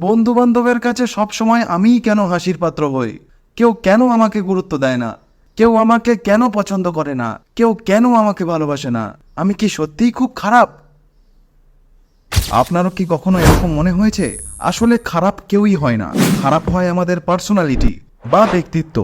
বন্ধু বান্ধবের কাছে সবসময় আমিই কেন হাসির পাত্র হই? কেউ কেন আমাকে গুরুত্ব দেয় না? কেউ আমাকে কেন পছন্দ করে না? কেউ কেন আমাকে ভালোবাসে না? আমি কি সত্যিই খুব খারাপ? আপনারও কি কখনো এরকম মনে হয়েছে? আসলে খারাপ কেউই হয় না। খারাপ হয় আমাদের পার্সোনালিটি। বা ব্যক্তিত্ব,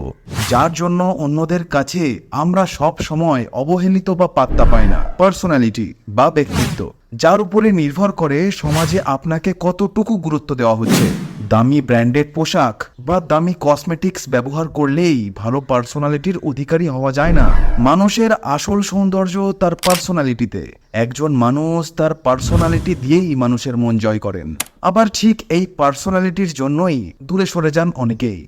যার জন্য অন্যদের কাছে আমরা সব সময় অবহেলিত বা পাত্তা পাই না। পার্সোনালিটি বা ব্যক্তিত্ব, যার উপরে নির্ভর করে সমাজে আপনাকে কতটুকু গুরুত্ব দেওয়া হচ্ছে। দামি ব্র্যান্ডেড পোশাক বা দামি কসমেটিক্স ব্যবহার করলেই ভালো পার্সোনালিটির অধিকারী হওয়া যায় না। মানুষের আসল সৌন্দর্য তার পার্সোনালিটিতে একজন মানুষ তার পার্সোনালিটি দিয়েই মানুষের মন জয় করেন। আবার ঠিক এই পার্সোনালিটির জন্যই দূরে সরে যান অনেকেই।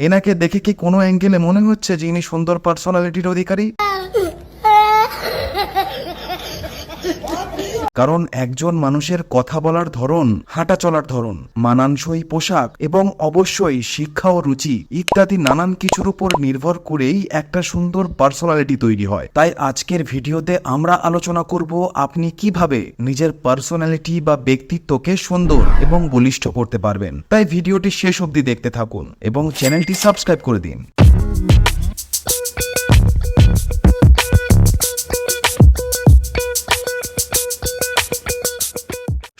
এনাকে দেখে কি কোনো অ্যাঙ্গেলে মনে হচ্ছে যে ইনি সুন্দর পার্সোনালিটির অধিকারী? কারণ একজন মানুষের কথা বলার ধরন, হাঁটা চলার ধরন, মানানসই পোশাক এবং অবশ্যই শিক্ষা ও রুচি ইত্যাদি নানান কিছুর উপর নির্ভর করেই একটা সুন্দর পার্সোনালিটি তৈরি হয়। তাই আজকের ভিডিওতে আমরা আলোচনা করব আপনি কীভাবে নিজের পার্সোনালিটি বা ব্যক্তিত্বকে সুন্দর এবং বলিষ্ঠ করতে পারবেন। তাই ভিডিওটি শেষ অবধি দেখতে থাকুন এবং চ্যানেলটি সাবস্ক্রাইব করে দিন।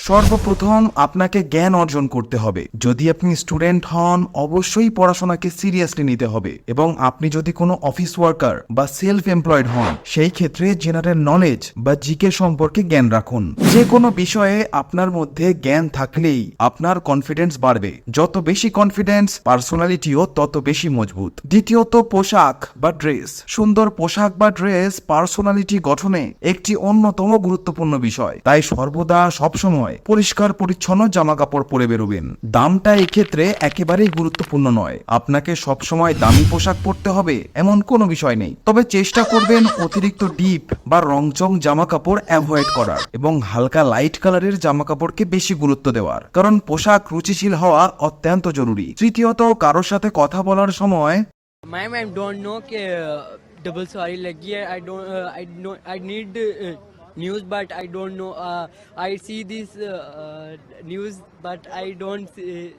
সর্বপ্রথম আপনাকে জ্ঞান অর্জন করতে হবে। যদি আপনি স্টুডেন্ট হন, অবশ্যই পড়াশোনাকে সিরিয়াসলি নিতে হবে এবং আপনি যদি কোনো অফিস ওয়ার্কার বা সেলফ এমপ্লয়েড হন, সেই ক্ষেত্রে জেনারেল নলেজ বা জিকে সম্পর্কে জ্ঞান রাখুন। যে কোনো বিষয়ে আপনার মধ্যে জ্ঞান থাকলেই আপনার কনফিডেন্স বাড়বে। যত বেশি কনফিডেন্স পার্সোনালিটিও তত বেশি মজবুত। দ্বিতীয়ত, পোশাক বা ড্রেস সুন্দর পোশাক বা ড্রেস পার্সোনালিটি গঠনে একটি অন্যতম গুরুত্বপূর্ণ বিষয়। তাই সর্বদা সবসময় পরিষ্কার, পরিচ্ছন্ন জামা কাপড় পরে বেরোবেন। দামটা এক্ষেত্রে একেবারেই গুরুত্বপূর্ণ নয়। আপনাকে সবসময় দামি পোশাক পরতে হবে, এমন কোনো বিষয় নেই। তবে চেষ্টা করবেন অতিরিক্ত ডিপ বা রংচং জামা কাপড় অ্যাভয়েড করার এবং হালকা লাইট কালারের জামা কাপড়কে বেশি গুরুত্ব দেওয়ার। কারণ পোশাক রুচিশীল হওয়া অত্যন্ত জরুরি। তৃতীয়ত, কারোর সাথে কথা বলার সময় ম্যাম আই ডোন্ট নো কে ডাবল সারি লাগিয়ে I don't I need news, but I don't know. Uh, I see this uh, uh, news, but I don't. See.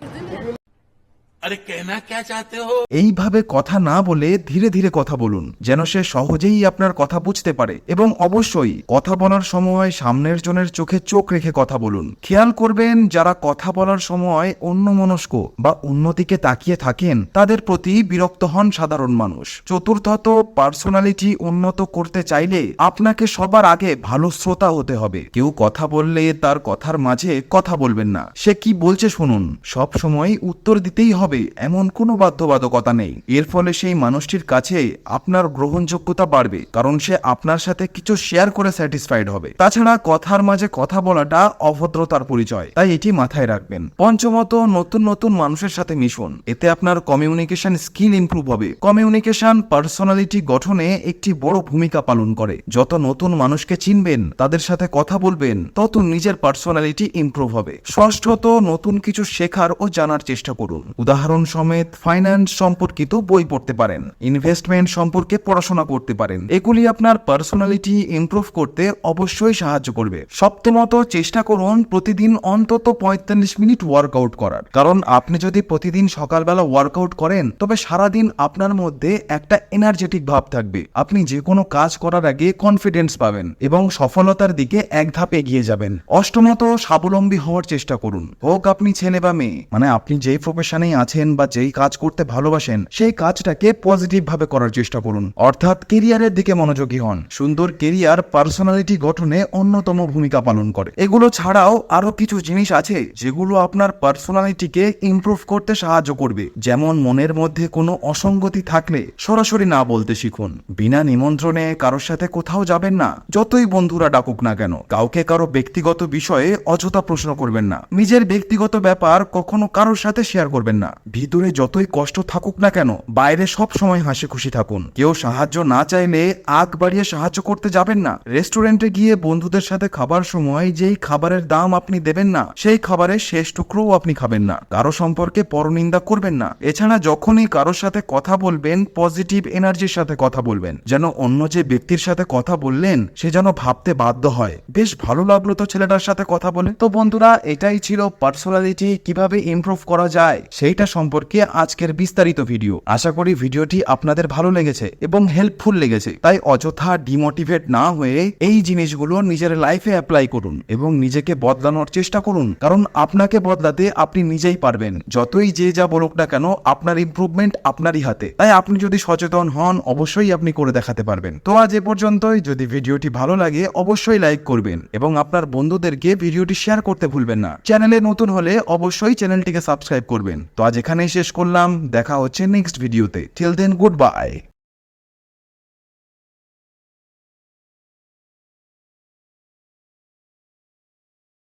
আরে কেনা চাতে হো এইভাবে কথা না বলে ধীরে ধীরে কথা বলুন, যেন সে সহজেই আপনার কথা বুঝতে পারে এবং অবশ্যই কথা বলার সময় সামনের জনের চোখে চোখ রেখে কথা বলুন। খেয়াল করবেন, যারা কথা বলার সময় অন্য মনস্ক বা উন্নতিকে তাকিয়ে থাকেন, তাদের প্রতি বিরক্ত হন সাধারণ মানুষ। চতুর্থত, পার্সোনালিটি উন্নত করতে চাইলে আপনাকে সবার আগে ভালো শ্রোতা হতে হবে। কেউ কথা বললে তার কথার মাঝে কথা বলবেন না। সে কি বলছে শুনুন। সব সময় উত্তর দিতেই হবে। এমন কোনো বাধ্যবাধকতা নেই। এর ফলে সেই মানুষটির কাছে আপনার গ্রহণযোগ্যতা বাড়বে, কারণ সে আপনার সাথে কিছু শেয়ার করে স্যাটিসফাইড হবে। তাছাড়া কথার মাঝে কথা বলাটা অভদ্রতার পরিচয়, তাই এটি মাথায় রাখবেন। পঞ্চমত, নতুন নতুন মানুষের সাথে মিশুন। এতে আপনার কমিউনিকেশন স্কিল ইমপ্রুভ হবে। কমিউনিকেশন পার্সোনালিটি গঠনে একটি বড় ভূমিকা পালন করে। যত নতুন মানুষকে চিনবেন, তাদের সাথে কথা বলবেন, তত নিজের পার্সোনালিটি ইমপ্রুভ হবে। ষষ্ঠত, নতুন কিছু শেখার ও জানার চেষ্টা করুন। উদাহরণ সমেত ফাইন্যান্স সম্পর্কিত বই পড়তে পারেন ইনভেস্টমেন্ট সম্পর্কে পড়াশোনা করতে পারেন। এগুলি আপনার পার্সোনালিটি ইমপ্রুভ করতে অবশ্যই সাহায্য করবে। সপ্তমত, চেষ্টা করুন প্রতিদিন অন্তত পঁয়তাল্লিশ মিনিট ওয়ার্কআউট করার। কারণ আপনি যদি প্রতিদিন সকালবেলা ওয়ার্কআউট করেন, তবে সারাদিন আপনার মধ্যে একটা এনার্জেটিক ভাব থাকবে। আপনি যে কোনো কাজ করার আগে কনফিডেন্স পাবেন এবং সফলতার দিকে এক ধাপ এগিয়ে যাবেন। অষ্টমত, স্বাবলম্বী হওয়ার চেষ্টা করুন। হোক আপনি ছেলে বা মেয়ে মানে আপনি যেই প্রফেশনেই আছেন বা যেই কাজ করতে ভালোবাসেন, সেই কাজটাকে পজিটিভ ভাবে করার চেষ্টা করুন। অর্থাৎ কেরিয়ারের দিকে মনোযোগী হন। সুন্দর কেরিয়ার পার্সোনালিটি গঠনে অন্যতম ভূমিকা পালন করে। এগুলো ছাড়াও আরও কিছু জিনিস আছে যেগুলো আপনার পার্সোনালিটিকে ইমপ্রুভ করতে সাহায্য করবে। যেমন মনের মধ্যে কোনো অসঙ্গতি থাকলে সরাসরি না বলতে শিখুন। বিনা নিমন্ত্রণে কারোর সাথে কোথাও যাবেন না। যতই বন্ধুরা ডাকুক না কেন, কাউকে কারও ব্যক্তিগত বিষয়ে অযথা প্রশ্ন করবেন না। নিজের ব্যক্তিগত ব্যাপার কখনো কারোর সাথে শেয়ার করবেন না। ভিতরে যতই কষ্ট থাকুক না কেন, বাইরে সব সময় হাসি খুশি থাকুন। কেউ সাহায্য না চাইলে আগ বাড়িয়ে সাহায্য করতে যাবেন না। রেস্টুরেন্টে গিয়ে বন্ধুদের সাথে খাবার সময় যেই খাবারের দাম আপনি দেবেন না, সেই খাবারের শেষ টুকরোও আপনি খাবেন না। কারও সম্পর্কে পরনিন্দা করবেন না। এছাড়া যখনই কারোর সাথে কথা বলবেন, পজিটিভ এনার্জির সাথে কথা বলবেন। যেন অন্য যে ব্যক্তির সাথে কথা বললেন, সে যেন ভাবতে বাধ্য হয়। বেশ ভালো লাগল তো ছেলেটার সাথে কথা বলে। তো বন্ধুরা, এটাই ছিল পার্সোনালিটি, কীভাবে ইমপ্রুভ করা যায়? সেইটা সম্পর্কে আজকের বিস্তারিত ভিডিও। আশা করি ভিডিওটি আপনাদের ভালো লেগেছে এবং হেল্পফুল লেগেছে। তাই অযথা ডিমোটিভেট না হয়ে এই জিনিসগুলো নিজের লাইফে অ্যাপ্লাই করুন এবং নিজেকে বদলানোর চেষ্টা করুন। কারণ আপনাকে বদলাতে আপনি নিজেই পারবেন। যতই যে যা বলুক না কেন, আপনার ইমপ্রুভমেন্ট আপনারই হাতে। তাই আপনি যদি সচেতন হন, অবশ্যই আপনি করে দেখাতে পারবেন। তো আজ এ পর্যন্তই। যদি ভিডিওটি ভালো লাগে, অবশ্যই লাইক করবেন এবং আপনার বন্ধুদেরকে ভিডিওটি শেয়ার করতে ভুলবেন না। চ্যানেলে নতুন হলে অবশ্যই চ্যানেলটিকে সাবস্ক্রাইব করবেন। তো এখানেই শেষ করলাম দেখা হচ্ছে নেক্সট ভিডিওতে টিল দেন গুড বাই